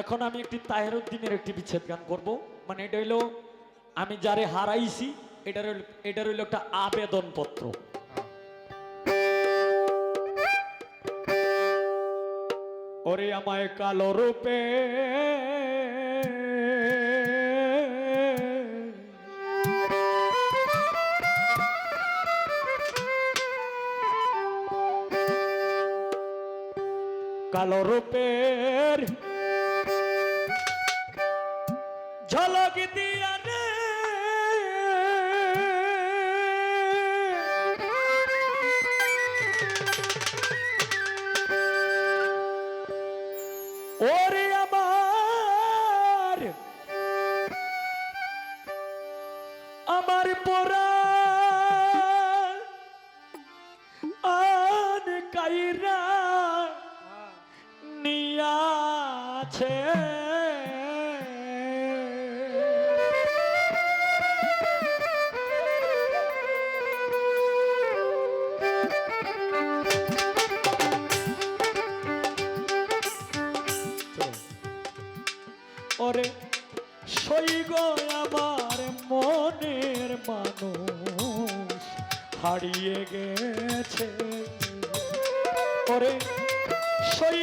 এখন আমি একটি তাহেরুদ্দিনের একটি বিচ্ছেদ গান করব। মানে এটা হইল, আমি যারে হারাইছি এটা এটা হইল একটা আবেদনপত্র। ওরে আমায় কালো রূপে কালো রূপের হারিয়ে গেছে। পরে সই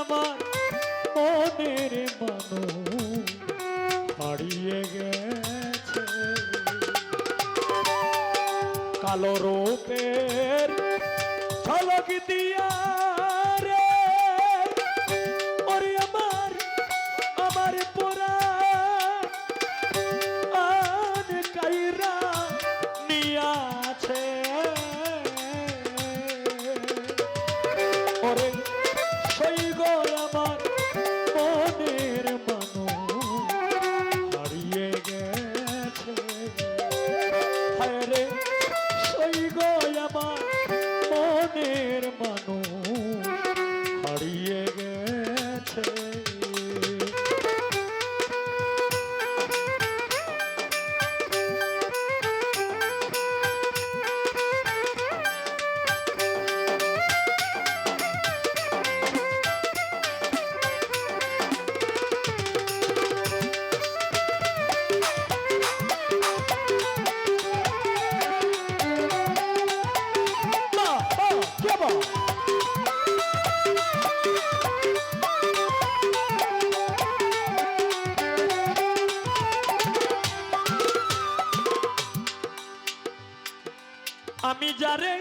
আমার মনের মানুষ হারিয়ে গেছে। কালো রূপের ঝলক দিয়ে যারে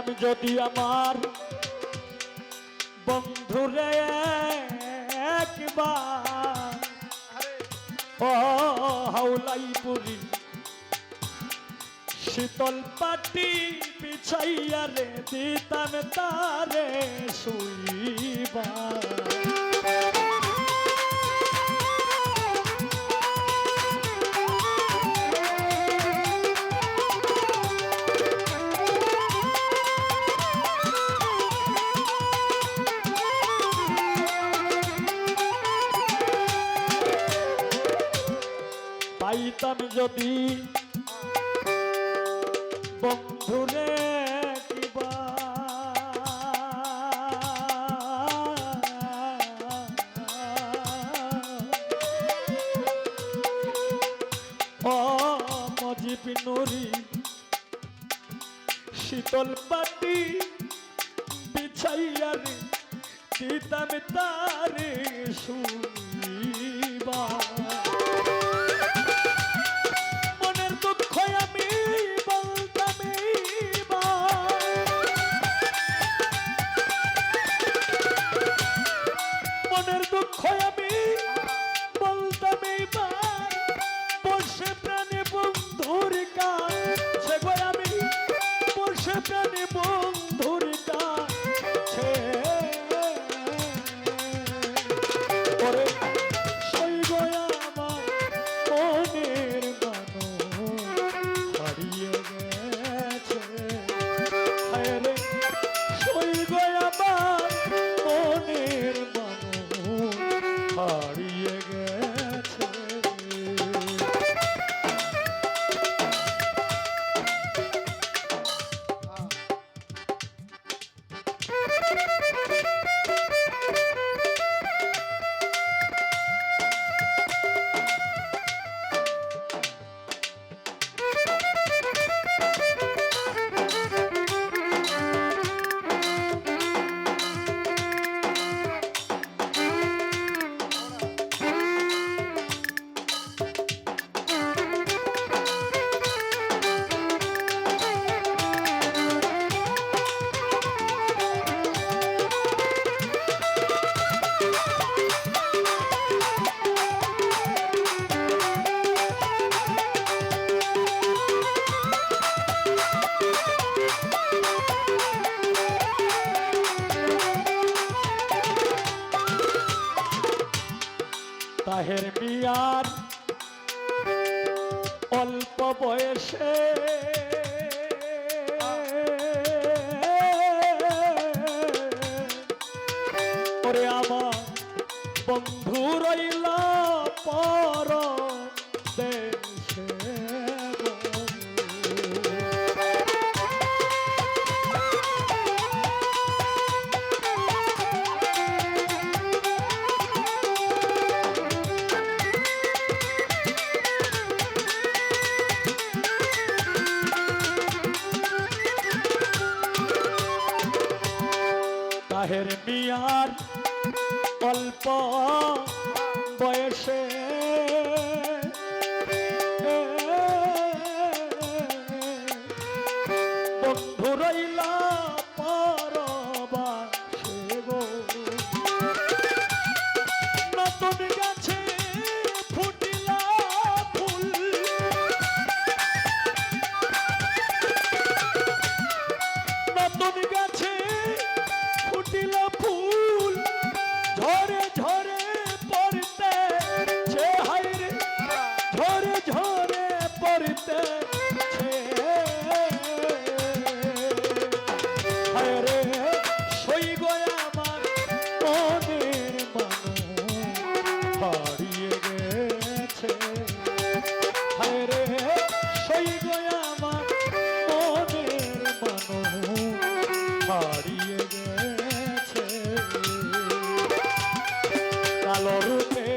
পাইতাম যদি আমার বন্ধুরে একবার। ও হাউলাই পুরি শীতল পাটি পিছাইয়ারে দিতাম তারে শুইবা যদি বন্ধুরে শীতল পাটি বিছাইয়া রে দিতাম তারে শুনিবা। প্রাণে বন্ধুর কাছে সই গো আমার মনের মানুষ হারিয়ে গেছে। হায় রে আমার মনের মানুষ হারিয়ে তাহের মিয়ার অল্প বয়সে তাহের মিয়ার অল্প বয়সে আলো রূপে